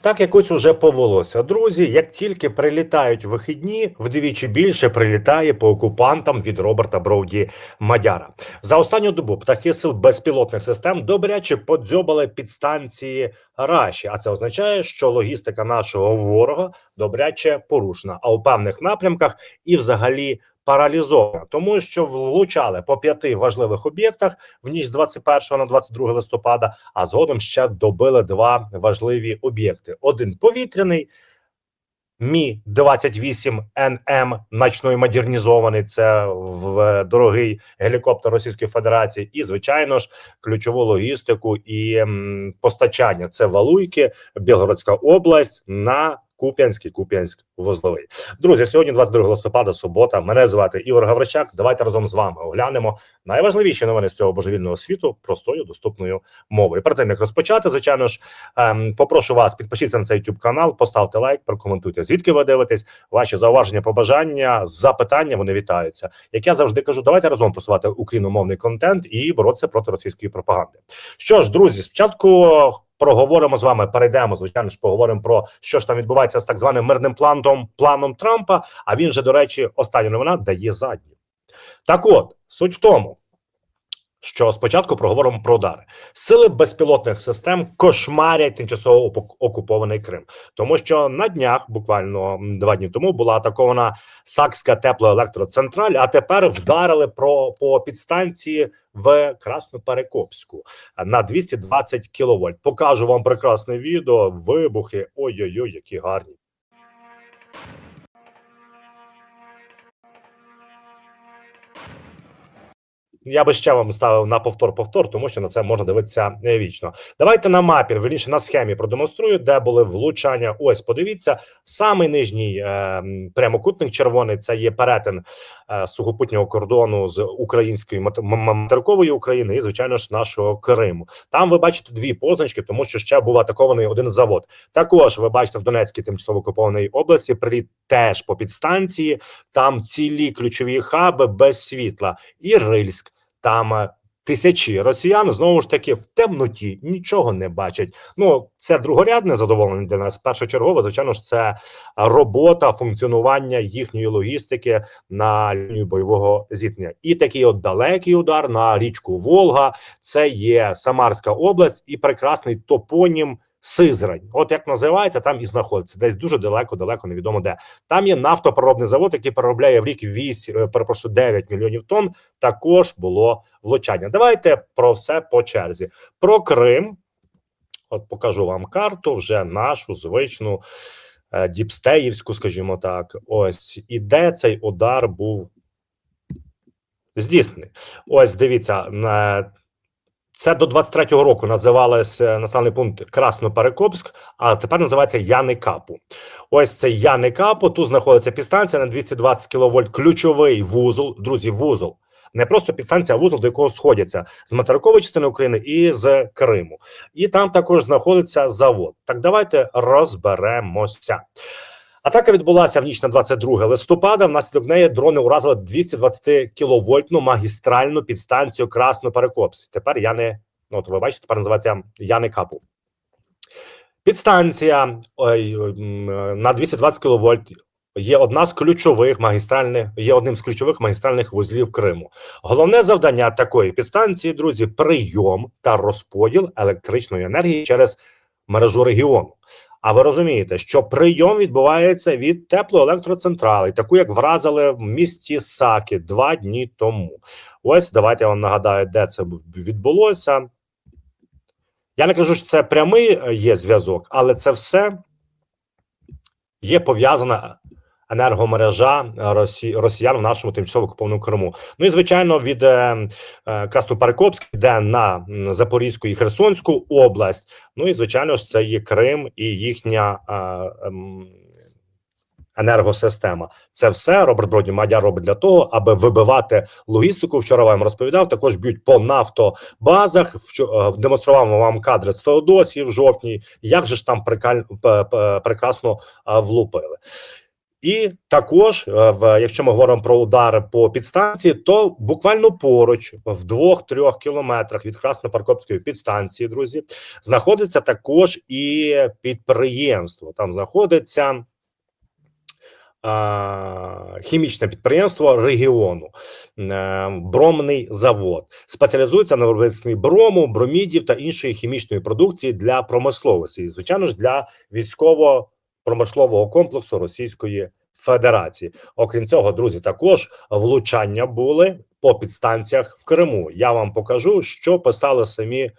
Так якось уже повелося. Друзі, як тільки прилітають вихідні, вдвічі більше прилітає по окупантам від Роберта Броуді Мадяра. За останню добу птахи сил безпілотних систем добряче подзьобали підстанції Раші. А це означає, що логістика нашого ворога добряче порушена, а у певних напрямках і взагалі паралізована, тому що влучали по п'яти важливих об'єктах в ніч з 21 на 22 листопада. А згодом ще добили два важливі об'єкти: один повітряний. Мі 28 НМ ночної модернізований. Це в дорогий гелікоптер Російської Федерації, і звичайно ж ключову логістику і постачання. Це Валуйки, Білгородська область на Куп'янський, Куп'янськ вузловий. Друзі, сьогодні 22 листопада, субота. Мене звати Ігор Гавричак. Давайте разом з вами оглянемо найважливіші новини з цього божевільного світу простою доступною мовою. Перед тим як розпочати, звичайно ж, ем, попрошу вас підпишіться на цей YouTube канал, поставте лайк, прокоментуйте. Звідки ви дивитесь? Ваші зауваження, побажання, запитання вони вітаються. Як я завжди кажу, давайте разом просувати україномовний контент і боротися проти російської пропаганди. Що ж, друзі, спочатку проговоримо з вами. Перейдемо, звичайно ж, поговоримо про що ж там відбувається з так званим мирним планом планом Трампа. А він же, до речі, остання новина дає задню. Так, от суть в тому. Що спочатку проговоримо про удари. Сили безпілотних систем кошмарять тимчасово окупований Крим, тому що на днях, буквально два дні тому, була атакована Сакська теплоелектроцентраль, а тепер вдарили про по підстанції в Красноперекопську на 220 кВт. Покажу вам прекрасне відео. Вибухи. Ой-ой-ой, які гарні. Я би ще вам ставив на повтор-повтор, тому що на це можна дивитися е, вічно. Давайте на мапі, верніше на схемі продемонструю, де були влучання. Ось подивіться, самий нижній е, прямокутник червоний це є перетин е, сухопутнього кордону з м- материкової України і, звичайно ж, нашого Криму. Там ви бачите дві позначки, тому що ще був атакований один завод. Також ви бачите в Донецькій тимчасово окупованій області приліт теж по підстанції. Там цілі ключові хаби без світла і Рильськ. Там е, тисячі росіян знову ж таки в темноті нічого не бачать. Ну це другорядне задоволення для нас. Першочергове, звичайно ж, це робота, функціонування їхньої логістики на лінію бойового зіткнення. І такий от далекий удар на річку Волга. Це є Самарська область і прекрасний топонім. Сизрань, от як називається, там і знаходиться десь дуже далеко, далеко невідомо де. Там є нафтопереробний завод, який переробляє в рік 8, е, перепрошую, 9 мільйонів тонн. Також було влучання. Давайте про все по черзі. Про Крим. От покажу вам карту, вже нашу звичну е, діпстеївську, скажімо так. Ось і де цей удар був здійснений. Ось дивіться. е, Це до 23-го року називалося населений пункт Красноперекопськ, а тепер називається Яникапу. Ось це Яникапу. Тут знаходиться підстанція на 220 кВт, ключовий вузол. Друзі, вузол. Не просто підстанція, а вузол, до якого сходяться з материкової частини України і з Криму. І там також знаходиться завод. Так давайте розберемося. Атака відбулася в ніч на 22 листопада. Внаслідок неї дрони уразили 220 кіловольтну магістральну підстанцію Красноперекопськ. Тепер я не ну, от ви бачите, тепер називається Яни Капу. Підстанція ой, на 220 кВт є одна з ключових магістральних, є одним з ключових магістральних вузлів Криму. Головне завдання такої підстанції, друзі, прийом та розподіл електричної енергії через мережу регіону. А ви розумієте, що прийом відбувається від теплоелектроцентрали, таку як вразили в місті Саки два дні тому. Ось давайте я вам нагадаю, де це відбулося. Я не кажу, що це прямий е, є зв'язок, але це все є пов'язана енергомережа е, Росі... росіян в нашому тимчасово окупованому Криму. Ну і звичайно, від е, е, Краснопарковськ йде на Запорізьку і Херсонську область. Ну і звичайно ж, це є Крим і їхня. Ем, Енергосистема, це все Роберт Броді Мадяр робить для того, аби вибивати логістику. Вчора вам розповідав. Також б'ють по нафтобазах. Е, демонстрував вам кадри з Феодосії в жовтні. Як же ж там прикаль... прекрасно влупили. І також, е, в якщо ми говоримо про удари по підстанції, то буквально поруч, в двох-трьох кілометрах від Краснопаркопської підстанції, друзі, знаходиться також і підприємство. Там знаходиться хімічне підприємство регіону, е, бромний завод, спеціалізується на виробництві брому, бромідів та іншої хімічної продукції для промисловості, і звичайно ж для військово-промислового комплексу Російської Федерації. Окрім цього, друзі, також влучання були по підстанціях в Криму. Я вам покажу, що писали самі е,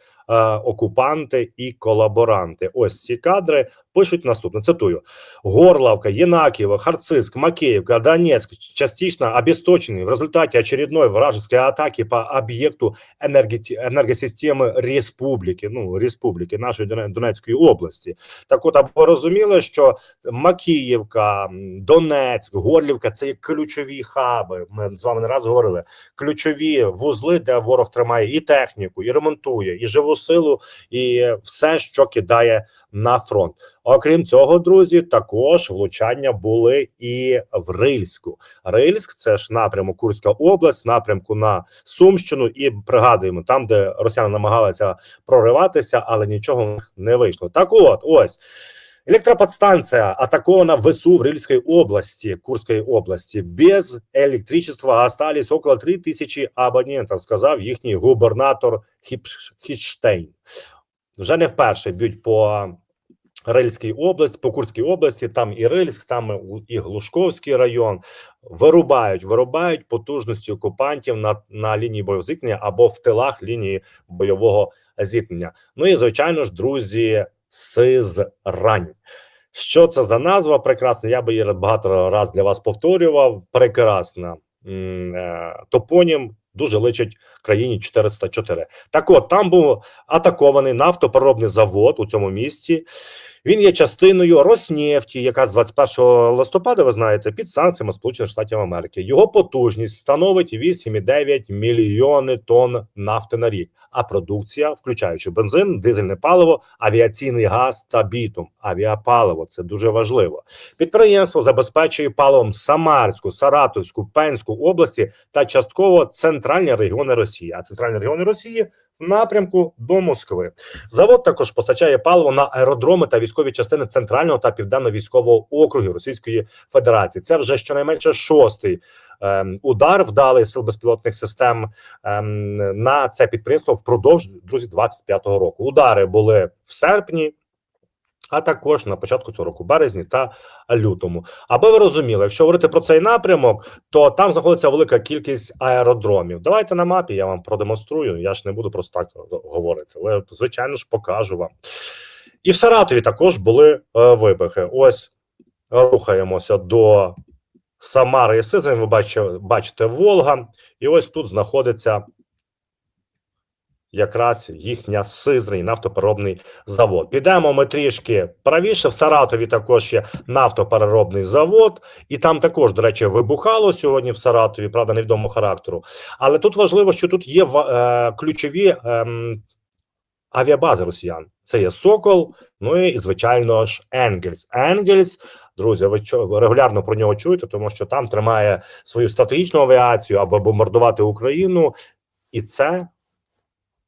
окупанти і колаборанти. Ось ці кадри пишуть наступне. Цитую: Горловка, Єнакієво, Харциск, Макеївка, Донецк частично обесточены в результате очередной вражеской атаки по объекту энерги- енергосистеми республіки, ну республіки нашої Доне- Донецької області. Так, от або розуміли, що Макіївка, м, Донецьк, Горлівка це є ключові хаби. Ми з вами не раз говорили. Ключові вузли, де ворог тримає і техніку, і ремонтує, і живу силу, і все, що кидає на фронт. Окрім цього, друзі, також влучання були і в Рильську. Рильськ це ж напрямок Курська область, напрямку на Сумщину. І пригадуємо там, де росіяни намагалися прориватися, але нічого не вийшло. Так, от ось. Електроподстанція атакована в ВСУ в Рильской области, Курской области. Без электричества остались около 3000 абонентів, сказав їхній губернатор Хіштейн. Вже не вперше б'ють по Рильській області, по Курській області, там і Рильськ, там і Глушковський район. Вирубають, вирубають потужності окупантів на, на лінії бойового зіткнення або в тилах лінії бойового зіткнення. Ну і звичайно ж, друзі, Сизрань. Що це за назва? Прекрасна. Я би її багато раз для вас повторював. Прекрасна е, топонім. Дуже личить країні 404. Так от там був атакований нафтопереробний завод у цьому місті. Він є частиною Роснефті, яка з 21 листопада, ви знаєте, під санкціями Сполучених Штатів Америки. Його потужність становить 8,9 мільйони тонн нафти на рік. А продукція, включаючи бензин, дизельне паливо, авіаційний газ та бітум. Авіапаливо це дуже важливо. Підприємство забезпечує паливом Самарську, Саратовську, Пенську області та частково центральні регіони Росії. А центральні регіони Росії в напрямку до Москви. Завод також постачає паливо на аеродроми та військові частини центрального та південно-військового округів Російської Федерації. Це вже щонайменше шостий ем, удар вдалий сил безпілотних систем ем, на це підприємство впродовж друзі 25-го року. Удари були в серпні. А також на початку цього року, березні та лютому. Аби ви розуміли, якщо говорити про цей напрямок, то там знаходиться велика кількість аеродромів. Давайте на мапі я вам продемонструю. Я ж не буду просто так говорити, але звичайно ж покажу вам. І в Саратові також були е, вибухи. Ось рухаємося до Самари і Сизрань. Ви бачите, бачите Волга, і ось тут знаходиться якраз їхня Сизрань, нафтопереробний завод. Підемо ми трішки правіше. В Саратові також є нафтопереробний завод, і там також, до речі, вибухало сьогодні в Саратові, правда, невідомого характеру. Але тут важливо, що тут є е, ключові. ем, Авіабази росіян це є Сокол, ну і звичайно ж Енгельс. Енгельс, друзі, ви регулярно про нього чуєте, тому що там тримає свою стратегічну авіацію або бомбардувати Україну, і це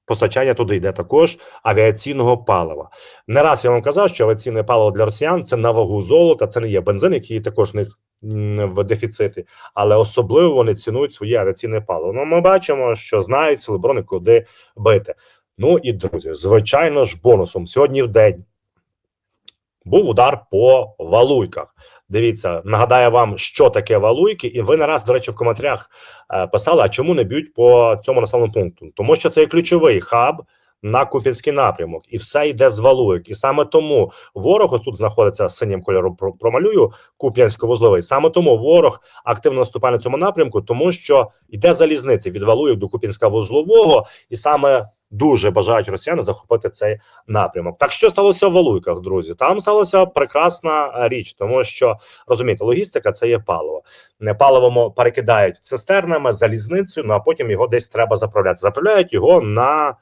постачання туди йде також авіаційного палива. Не раз я вам казав, що авіаційне паливо для росіян це на вагу золота, це не є бензин, який також в них в дефіциті, але особливо вони цінують своє авіаційне паливо. Ну, ми бачимо, що знають сили оборони, куди бити. Ну і друзі, звичайно ж, бонусом сьогодні в день був удар по валуйках. Дивіться, нагадаю вам, що таке валуйки, і ви не раз, до речі, в коментарях е, писали, а чому не б'ють по цьому населеному пункту? Тому що це є ключовий хаб на Купінський напрямок, і все йде з валуйок. І саме тому ворог ось тут знаходиться синім кольором. про- Промалюю Куп'янсько-вузловий. Саме тому ворог активно наступає на цьому напрямку, тому що йде залізниця від валуйок до Куп'янська вузлового, і саме дуже бажають росіяни захопити цей напрямок. Так що сталося в Валуйках, друзі? Там сталася прекрасна річ, тому що розумієте, логістика це є паливо. Не паливо перекидають цистернами, залізницею, ну а потім його десь треба заправляти. Заправляють його на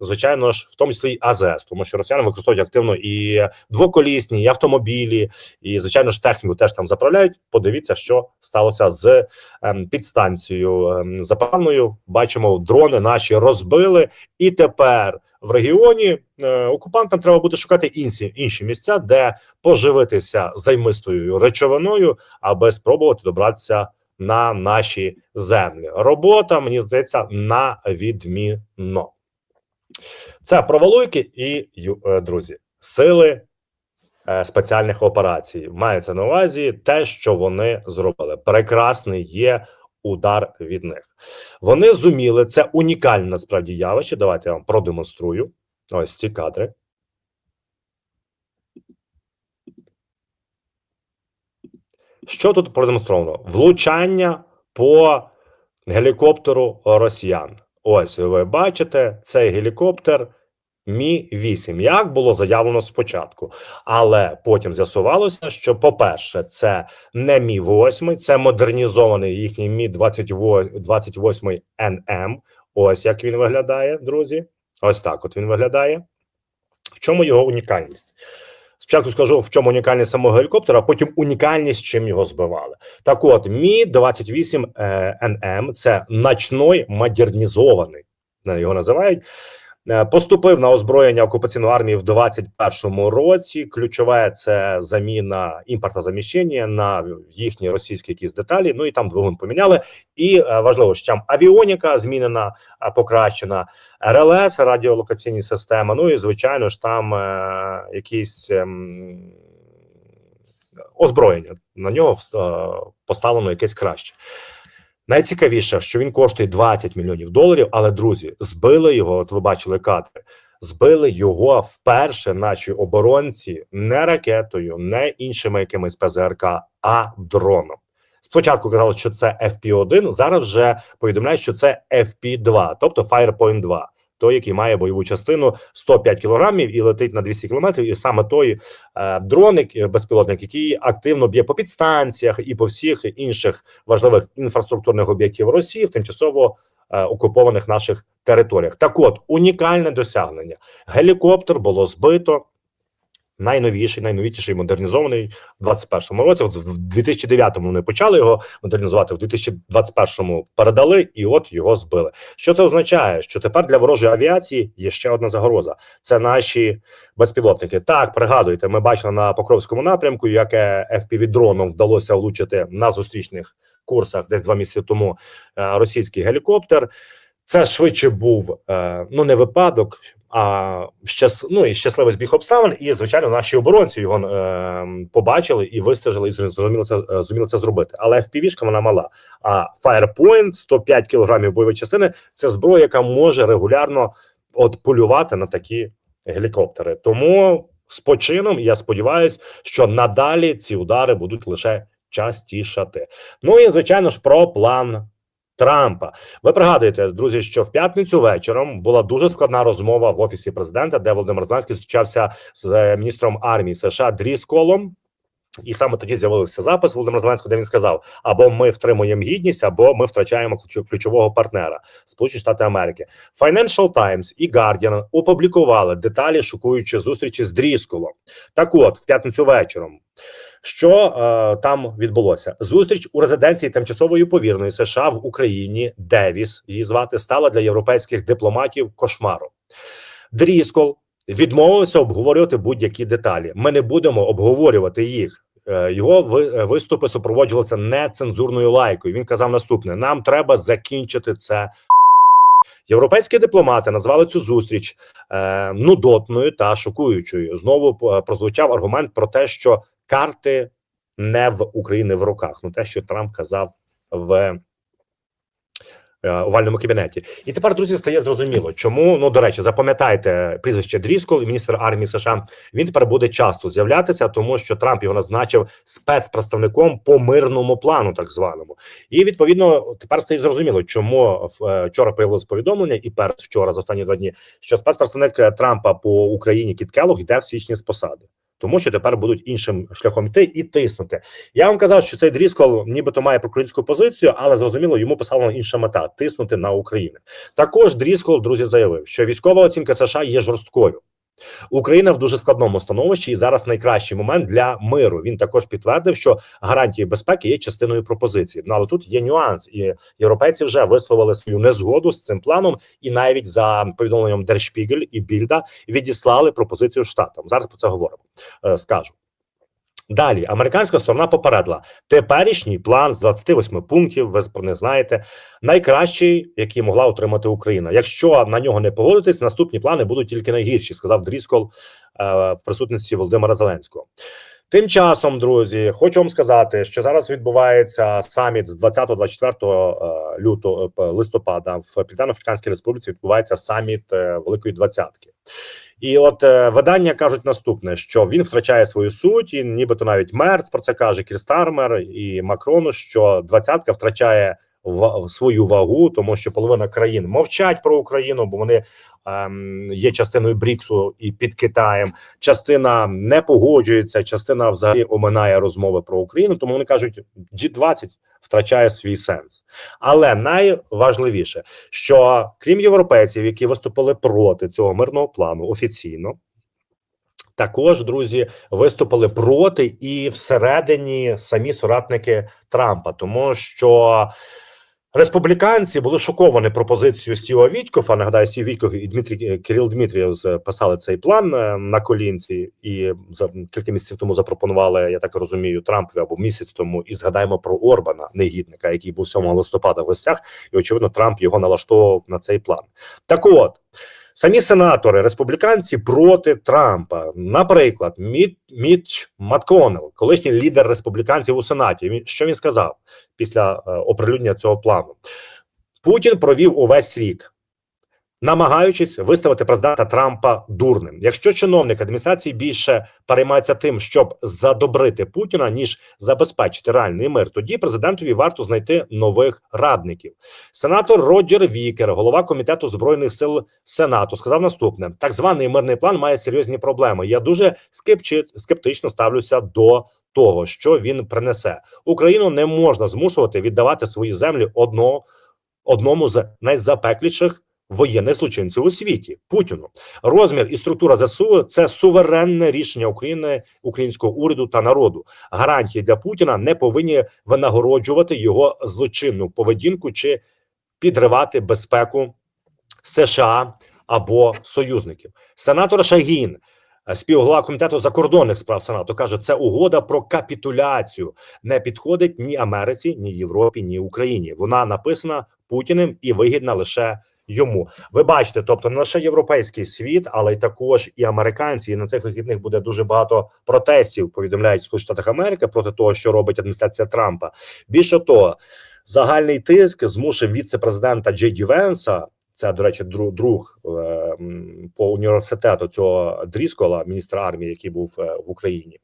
звичайно ж, в тому числі і АЗС, тому що росіяни використовують активно і двоколісні, і автомобілі, і звичайно ж техніку теж там заправляють. Подивіться, що сталося з ем, підстанцією ем, заправною. Бачимо, дрони наші розбили, і тепер в регіоні е, окупантам треба буде шукати інші інші місця, де поживитися займистою речовиною, аби спробувати добратися на наші землі. Робота мені здається на відмінно. Це провалуйки і е, друзі, сили е, спеціальних операцій. Мається на увазі те, що вони зробили. Прекрасний є удар від них. Вони зуміли це унікальне насправді явище. Давайте я вам продемонструю. Ось ці кадри. Що тут продемонстровано? Влучання по гелікоптеру росіян. Ось ви бачите, цей гелікоптер Мі 8 Як було заявлено спочатку, але потім з'ясувалося, що, по-перше, це не Мі 8 це модернізований їхній Мі 28 НМ. Ось як він виглядає, друзі. Ось так от він виглядає. В чому його унікальність? Спочатку скажу, в чому унікальність самого гелікоптера, а потім унікальність, чим його збивали. Так от, Мі 28 е, НМ це ночной модернізований, його називають. Е, Поступив на озброєння окупаційної армії в 21-му році. Ключове це заміна імпорта заміщення на їхні російські якісь деталі. Ну і там двигун поміняли. І е, важливо, що там авіоніка змінена, е, покращена, РЛС, радіолокаційні системи. Ну і звичайно ж, там е, якісь ем, озброєння на нього е, поставлено якесь краще. Найцікавіше, що він коштує 20 мільйонів доларів. Але друзі, збили його. От ви бачили кадри. Збили його вперше наші оборонці не ракетою, не іншими якимись ПЗРК, а дроном. Спочатку казали, що це FP-1, зараз вже повідомляють, що це FP-2, тобто Firepoint 2, той, який має бойову частину 105 кілограмів і летить на 200 кілометрів. І саме той е, дроник, е, безпілотник, який активно б'є по підстанціях і по всіх інших важливих інфраструктурних об'єктів Росії в тимчасово е, окупованих наших територіях. Так, от унікальне досягнення. Гелікоптер було збито. Найновіший, найновітіший модернізований в 21-му році. От в 2009-му вони почали його модернізувати, в 2021-му передали, і от його збили. Що це означає? Що тепер для ворожої авіації є ще одна загроза. Це наші безпілотники. Так, пригадуйте, ми бачили на Покровському напрямку, яке fpv дроном вдалося влучити на зустрічних курсах десь два місяці тому е, російський гелікоптер. Це швидше був е, ну не випадок, а щас, ну, і щасливий збіг обставин. І звичайно, наші оборонці його е, побачили і вистежили, і зрозуміли це зуміли це зробити. Але FPV-шка вона мала. А Firepoint 105 кілограмів бойової частини це зброя, яка може регулярно от полювати на такі гелікоптери. Тому з почином я сподіваюся, що надалі ці удари будуть лише частішати. Ну і звичайно ж про план. Трампа, ви пригадуєте, друзі, що в п'ятницю вечором була дуже складна розмова в офісі президента, де Володимир Зеленський зустрічався з е, міністром армії США Дрісколом. І саме тоді з'явився запис Володимира Зеленського, де він сказав: або ми втримуємо гідність, або ми втрачаємо ключового партнера Сполучені Штати Америки. Financial Times і Guardian опублікували деталі, шокуючи зустрічі з Дрісколом. Так, от в п'ятницю вечором. Що е, там відбулося? Зустріч у резиденції тимчасової повірної США в Україні Девіс її звати стала для європейських дипломатів кошмаром. Дріскол відмовився обговорювати будь-які деталі. Ми не будемо обговорювати їх. Е, Його е, виступи супроводжувалися нецензурною лайкою. Він казав наступне: нам треба закінчити це. Європейські дипломати назвали цю зустріч е, нудотною та шокуючою. Знову е, прозвучав аргумент про те, що карти не в України в руках. Ну те, що Трамп казав в е, овальному кабінеті. І тепер, друзі, стає зрозуміло, чому ну до речі, запам'ятайте прізвище Дріскол, міністр армії США. Він тепер буде часто з'являтися, тому що Трамп його назначив спецпредставником по мирному плану, так званому. І відповідно тепер стає зрозуміло, чому е, вчора появилось повідомлення, і перед вчора за останні два дні, що спецпредставник Трампа по Україні Кіт Келлог йде в січні з посади. Тому що тепер будуть іншим шляхом йти і тиснути. Я вам казав, що цей Дріскол нібито має прокурорську позицію, але зрозуміло, йому поставлена інша мета тиснути на Україну. Також Дріскол, друзі, заявив, що військова оцінка США є жорсткою. Україна в дуже складному становищі, і зараз найкращий момент для миру. Він також підтвердив, що гарантії безпеки є частиною пропозиції. Ну але тут є нюанс, і європейці вже висловили свою незгоду з цим планом, і навіть за повідомленням Дершпігель і Більда відіслали пропозицію штатам. Зараз про це говоримо. Е, Скажу. Далі американська сторона попередила теперішній план з 28 пунктів. Ви про них знаєте, найкращий, який могла отримати Україна. Якщо на нього не погодитись, наступні плани будуть тільки найгірші, сказав Дріскол е, в присутності Володимира Зеленського. Тим часом, друзі, хочу вам сказати, що зараз відбувається саміт з 20-24 е, лютого е, листопада в Південно-Африканській Республіці. Відбувається саміт е, Великої Двадцятки. І от е, видання кажуть наступне: що він втрачає свою суть, і нібито навіть Мерц про це каже Кірстармер і Макрону, що двадцятка втрачає свою вагу, тому що половина країн мовчать про Україну, бо вони ем, є частиною Бріксу і під Китаєм. Частина не погоджується, частина взагалі оминає розмови про Україну. Тому вони кажуть, G20 втрачає свій сенс. Але найважливіше, що крім європейців, які виступили проти цього мирного плану офіційно. Також друзі виступили проти і всередині самі соратники Трампа, тому що республіканці були шоковані пропозицією Стіва Вітькофа. Нагадаю, Стів Вітьков і Дмитрій Кирил Дмитрієв з- писали цей план е, на колінці, і за кілька місяців тому запропонували, я так розумію, Трампові або місяць тому. І згадаємо про Орбана, негідника, який був 7 листопада в гостях, і очевидно, Трамп його налаштовував на цей план. Так от. Самі сенатори республіканці проти Трампа, наприклад, Міт, Мітч Макконнелл, колишній лідер республіканців у сенаті. Що він сказав після е, оприлюднення цього плану? Путін провів увесь рік, намагаючись виставити президента Трампа дурним. Якщо чиновник адміністрації більше переймається тим, щоб задобрити Путіна, ніж забезпечити реальний мир, тоді президентові варто знайти нових радників. Сенатор Роджер Вікер, голова комітету збройних сил Сенату, сказав наступне: так званий мирний план має серйозні проблеми. Я дуже скепчи, скептично ставлюся до. Того, що він принесе, Україну не можна змушувати віддавати свої землі одно, одному з найзапекліших воєнних злочинців у світі Путіну. Розмір і структура ЗСУ це суверенне рішення України, українського уряду та народу. Гарантії для Путіна не повинні винагороджувати його злочинну поведінку чи підривати безпеку США або союзників. Сенатор Шагін, співголова комітету закордонних справ Сенату, каже, це угода про капітуляцію не підходить ні Америці, ні Європі, ні Україні. Вона написана Путіним і вигідна лише. Йому ви бачите, тобто не лише європейський світ, але й також і американці. І на цих вихідних буде дуже багато протестів. Повідомляють Сполучених Штатах Америки проти того, що робить адміністрація Трампа. Більше того, загальний тиск змусив віце-президента Джей Ді Венса. Це, до речі, друг, друг е, по університету цього Дріскола, міністра армії, який був е, в Україні,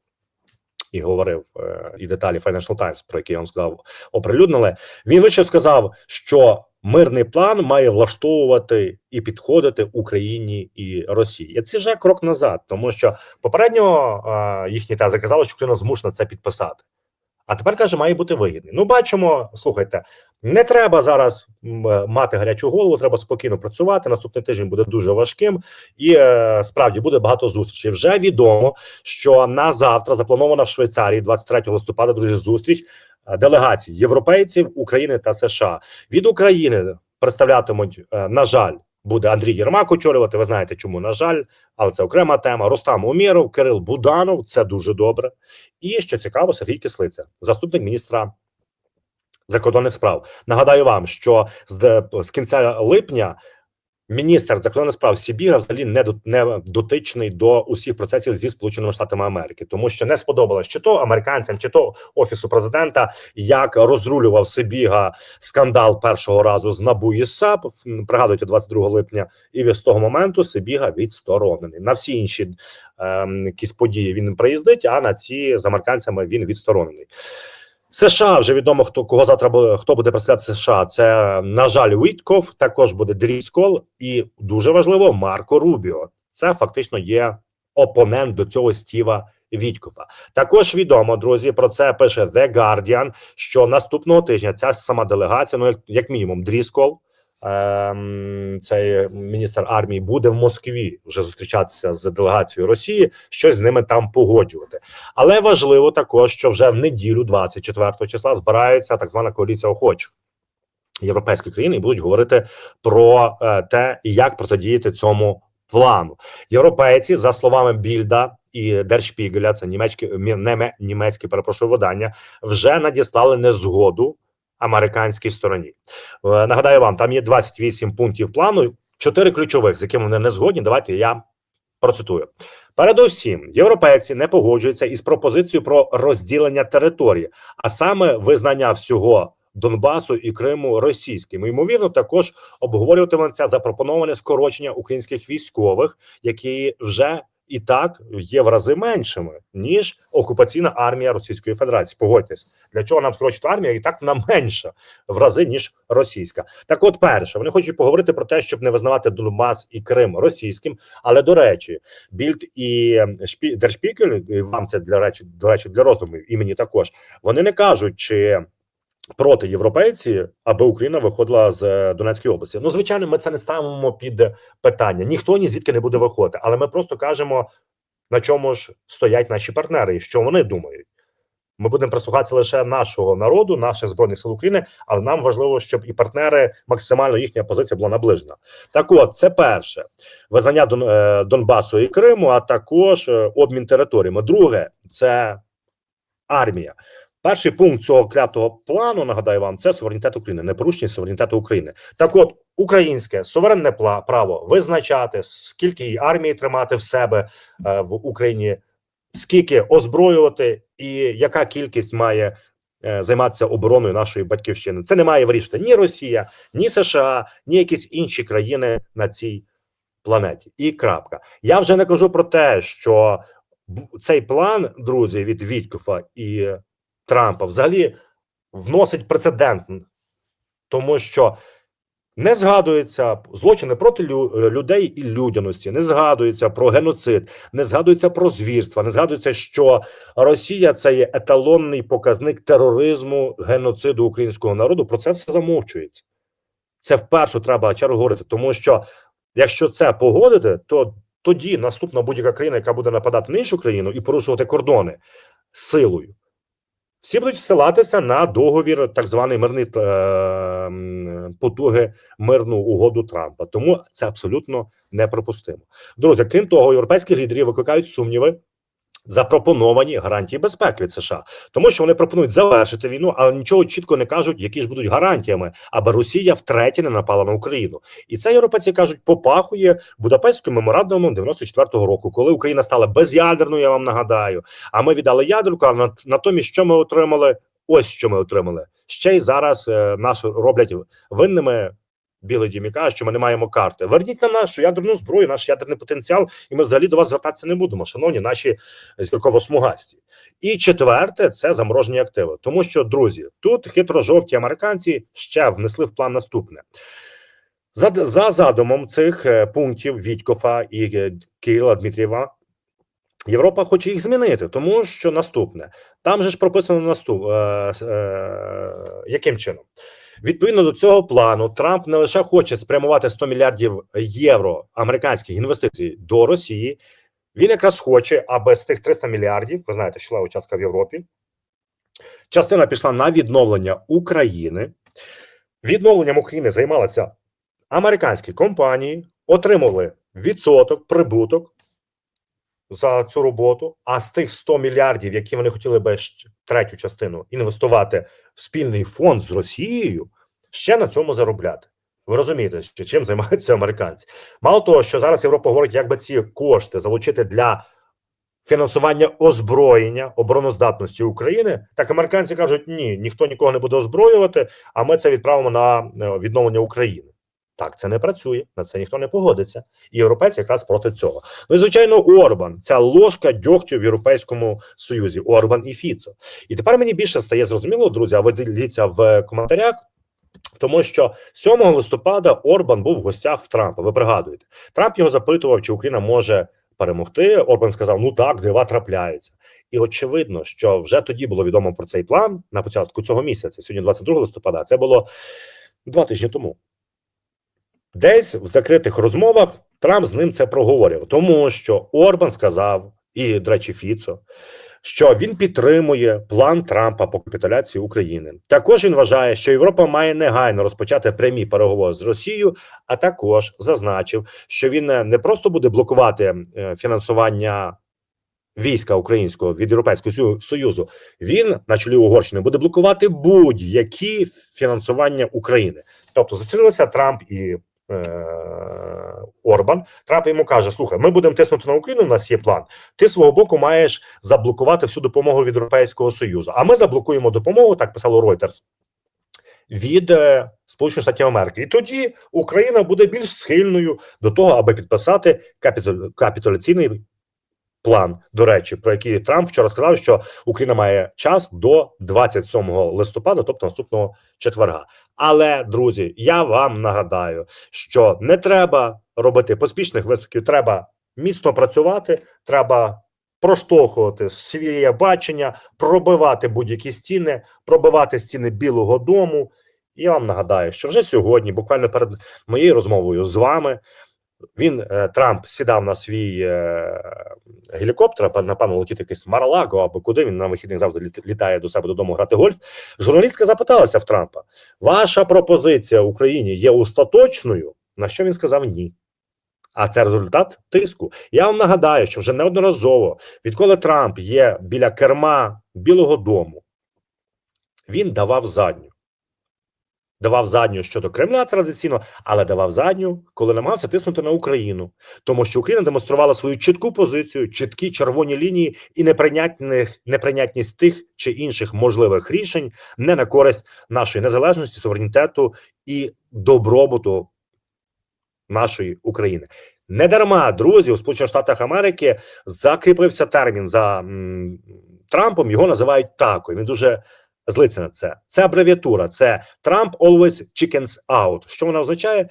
і говорив е, і деталі Financial Times, про які я вам сказав, оприлюднили. Він лише сказав, що мирний план має влаштовувати і підходити Україні і Росії. Це вже крок назад, тому що попередньо е, їхні тези казали, що Україна змушена це підписати. А тепер каже, має бути вигідний. Ну, бачимо, слухайте, не треба зараз е, мати гарячу голову, треба спокійно працювати. Наступний тиждень буде дуже важким, і е, справді буде багато зустрічей. Вже відомо, що на завтра запланована в Швейцарії, 23 листопада, друзі, зустріч делегацій європейців, України та США від України представлятимуть, е, на жаль. Буде Андрій Єрмак очолювати. Ви знаєте, чому на жаль, але це окрема тема. Рустам Умєров, Кирил Буданов. Це дуже добре. І що цікаво, Сергій Кислиця, заступник міністра закордонних справ. Нагадаю вам, що з, з кінця липня міністр закордонних справ Сібіга взагалі не, не дотичний до усіх процесів зі Сполученими Штатами Америки, тому що не сподобалось чи то американцям, чи то офісу президента, як розрулював Сибіга скандал першого разу з НАБУ і САП. Пригадуйте, 22 липня, і з того моменту Сибіга відсторонений. На всі інші ем, якісь події він приїздить, а на ці з американцями він відсторонений. США вже відомо, хто кого завтра буде, хто буде представляти США. Це на жаль, Вітков, також буде Дріскол, і дуже важливо Марко Рубіо. Це фактично є опонент до цього Стіва Вітькофа. Також відомо, друзі, про це пише The Guardian, що наступного тижня ця сама делегація, ну як, як мінімум, Дріскол, цей міністр армії, буде в Москві вже зустрічатися з делегацією Росії, щось з ними там погоджувати. Але важливо також, що вже в неділю, 24 числа, збираються так звана коаліція охочих. Європейські країни і будуть говорити про е, те, як протидіяти цьому плану. Європейці, за словами Більда і Дершпігеля, це німецьке мі- німецьке перепрошую видання, вже надіслали незгоду американській стороні. Е, Нагадаю вам, там є 28 пунктів плану, чотири ключових, з якими вони не згодні. Давайте я процитую. Передусім, європейці не погоджуються із пропозицією про розділення території, а саме визнання всього. Донбасу і Криму російським ймовірно також обговорюватиметься запропоноване скорочення українських військових, які вже і так є в рази меншими ніж окупаційна армія Російської Федерації. Погодьтесь, для чого нам скорочити армію? І так вона менша в рази ніж російська. Так, от перше, вони хочуть поговорити про те, щоб не визнавати Донбас і Крим російським. Але до речі, Більд і Шпі Дершпікель, і вам це для речі, до речі, для роздумів і мені також. Вони не кажуть, чи проти європейці, аби Україна виходила з е, Донецької області. Ну, звичайно, ми це не ставимо під питання. Ніхто ні звідки не буде виходити, але ми просто кажемо, на чому ж стоять наші партнери і що вони думають. Ми будемо прислухатися лише нашого народу, наших збройних сил України, але нам важливо, щоб і партнери максимально їхня позиція була наближена. Так, от це перше визнання е, Донбасу і Криму, а також е, обмін територіями. Друге, це армія. Перший пункт цього клятого плану, нагадаю вам, це суверенітет України, непорушення суверенітету України. Так, от українське суверенне право визначати, скільки її армії тримати в себе е, в Україні, скільки озброювати, і яка кількість має е, займатися обороною нашої батьківщини. Це не має вирішити ні Росія, ні США, ні якісь інші країни на цій планеті. І крапка. Я вже не кажу про те, що цей план, друзі, від Вітькофа і Трампа взагалі вносить прецедент, тому що не згадуються злочини проти людей і людяності, не згадується про геноцид, не згадується про звірства, не згадується, що Росія це є еталонний показник тероризму, геноциду українського народу. Про це все замовчується. Це вперше треба чергу говорити, тому що якщо це погодити, то тоді наступна будь-яка країна, яка буде нападати на іншу країну і порушувати кордони силою. Всі будуть ссилатися на договір, так званий мирний е, потуги мирну угоду Трампа. Тому це абсолютно неприпустимо. Друзі, крім того, європейські лідери викликають сумніви. Запропоновані гарантії безпеки від США, тому що вони пропонують завершити війну, але нічого чітко не кажуть, які ж будуть гарантіями, аби Росія втретє не напала на Україну. І це європейці кажуть, попахує Будапештським меморандумом 94-го року, коли Україна стала безядерною. Я вам нагадаю. А ми віддали ядерку. А нат- натомість, що ми отримали? Ось що ми отримали. Ще й зараз е, нас роблять винними. Білий дім і каже, що ми не маємо карти. Верніть нам нашу ядерну зброю, наш ядерний потенціал, і ми взагалі до вас звертатися не будемо, шановні наші зірково-смугасті. І четверте це заморожені активи. Тому що, друзі, тут хитро-жовті американці ще внесли в план наступне. За, за задумом цих е, пунктів Вітькофа і е, Кирила Дмитрієва, Європа хоче їх змінити, тому що наступне там же ж прописано наступ е, е, яким чином. Відповідно до цього плану, Трамп не лише хоче спрямувати 100 мільярдів євро американських інвестицій до Росії. Він якраз хоче, аби з тих 300 мільярдів, ви знаєте, що частка в Європі, частина пішла на відновлення України. Відновленням України займалися американські компанії, отримали відсоток, прибуток за цю роботу. А з тих 100 мільярдів, які вони хотіли би третю частину інвестувати в спільний фонд з Росією, ще на цьому заробляти. Ви розумієте, що чим займаються американці? Мало того, що зараз Європа говорить, як би ці кошти залучити для фінансування озброєння обороноздатності України, так американці кажуть: ні, ніхто нікого не буде озброювати, а ми це відправимо на е, відновлення України. Так, це не працює, на це ніхто не погодиться. І європейці якраз проти цього. Ну і звичайно, Орбан, ця ложка дьогтю в Європейському Союзі, Орбан і Фіцо. І тепер мені більше стає зрозуміло, друзі. А ви діліться в коментарях. Тому що 7 листопада Орбан був в гостях в Трампа. Ви пригадуєте, Трамп його запитував, чи Україна може перемогти. Орбан сказав: Ну так, дива трапляються. І очевидно, що вже тоді було відомо про цей план на початку цього місяця. Сьогодні 22 листопада. Це було два тижні тому. Десь в закритих розмовах Трамп з ним це проговорив, тому що Орбан сказав, і, до Фіцо, що він підтримує план Трампа по капітуляції України. Також він вважає, що Європа має негайно розпочати прямі переговори з Росією, а також зазначив, що він не не просто буде блокувати е, фінансування війська українського від Європейського Союзу. Він на чолі Угорщини буде блокувати будь-які фінансування України. Тобто зустрілися Трамп і е, Орбан. Трамп йому каже: Слухай, ми будемо тиснути на Україну. У нас є план. Ти свого боку маєш заблокувати всю допомогу від Європейського Союзу. А ми заблокуємо допомогу, так писало Reuters, від е, Сполучених Штатів Америки. І тоді Україна буде більш схильною до того, аби підписати капіту- капітуляційний план. До речі, про який Трамп вчора сказав, що Україна має час до 27 листопада, тобто наступного четверга. Але друзі, я вам нагадаю, що не треба робити поспішних висновків, треба міцно працювати, треба проштовхувати своє бачення, пробивати будь-які стіни, пробивати стіни Білого Дому. І я вам нагадаю, що вже сьогодні, буквально перед моєю розмовою з вами, він е, Трамп сідав на свій е, гелікоптер, напевно, летіти якийсь Маралаго або куди він на вихідних завжди літає до себе додому грати гольф. Журналістка запиталася в Трампа: ваша пропозиція Україні є остаточною? На що він сказав ні. А це результат тиску. Я вам нагадаю, що вже неодноразово, відколи Трамп є біля керма Білого Дому, він давав задню. Давав задню щодо Кремля традиційно, але давав задню, коли намагався тиснути на Україну, тому що Україна демонструвала свою чітку позицію, чіткі червоні лінії і неприйнятних неприйнятність тих чи інших можливих рішень не на користь нашої незалежності, суверенітету і добробуту нашої України. Не дарма, друзі, у Сполучених Штатах Америки закріпився термін за м, Трампом. Його називають такою. Він дуже злиться на це. Це абревіатура. Це Trump always chickens out. Що вона означає?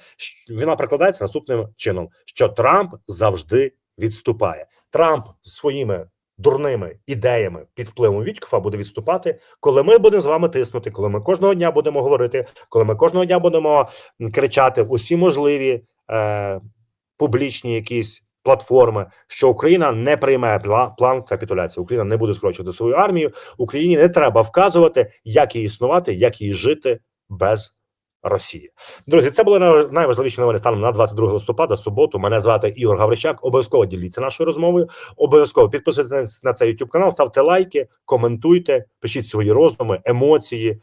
Вона прикладається наступним чином: що Трамп завжди відступає. Трамп своїми дурними ідеями під впливом Вітькофа буде відступати, коли ми будемо з вами тиснути, коли ми кожного дня будемо говорити, коли ми кожного дня будемо кричати усі можливі е, публічні якісь платформи, що Україна не прийме план капітуляції. Україна не буде скорочувати свою армію. Україні не треба вказувати, як їй існувати, як їй жити без Росії. Друзі, це були най- найважливіші новини станом на 22 листопада, суботу. Мене звати Ігор Гаврищак. Обов'язково діліться нашою розмовою. Обов'язково підписуйтесь на цей YouTube канал, ставте лайки, коментуйте, пишіть свої роздуми, емоції.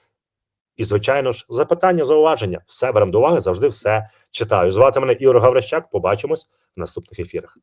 І, звичайно ж, запитання, зауваження. Все беремо до уваги, завжди все читаю. Звати мене Ігор Гаврищак. Побачимось в наступних ефірах.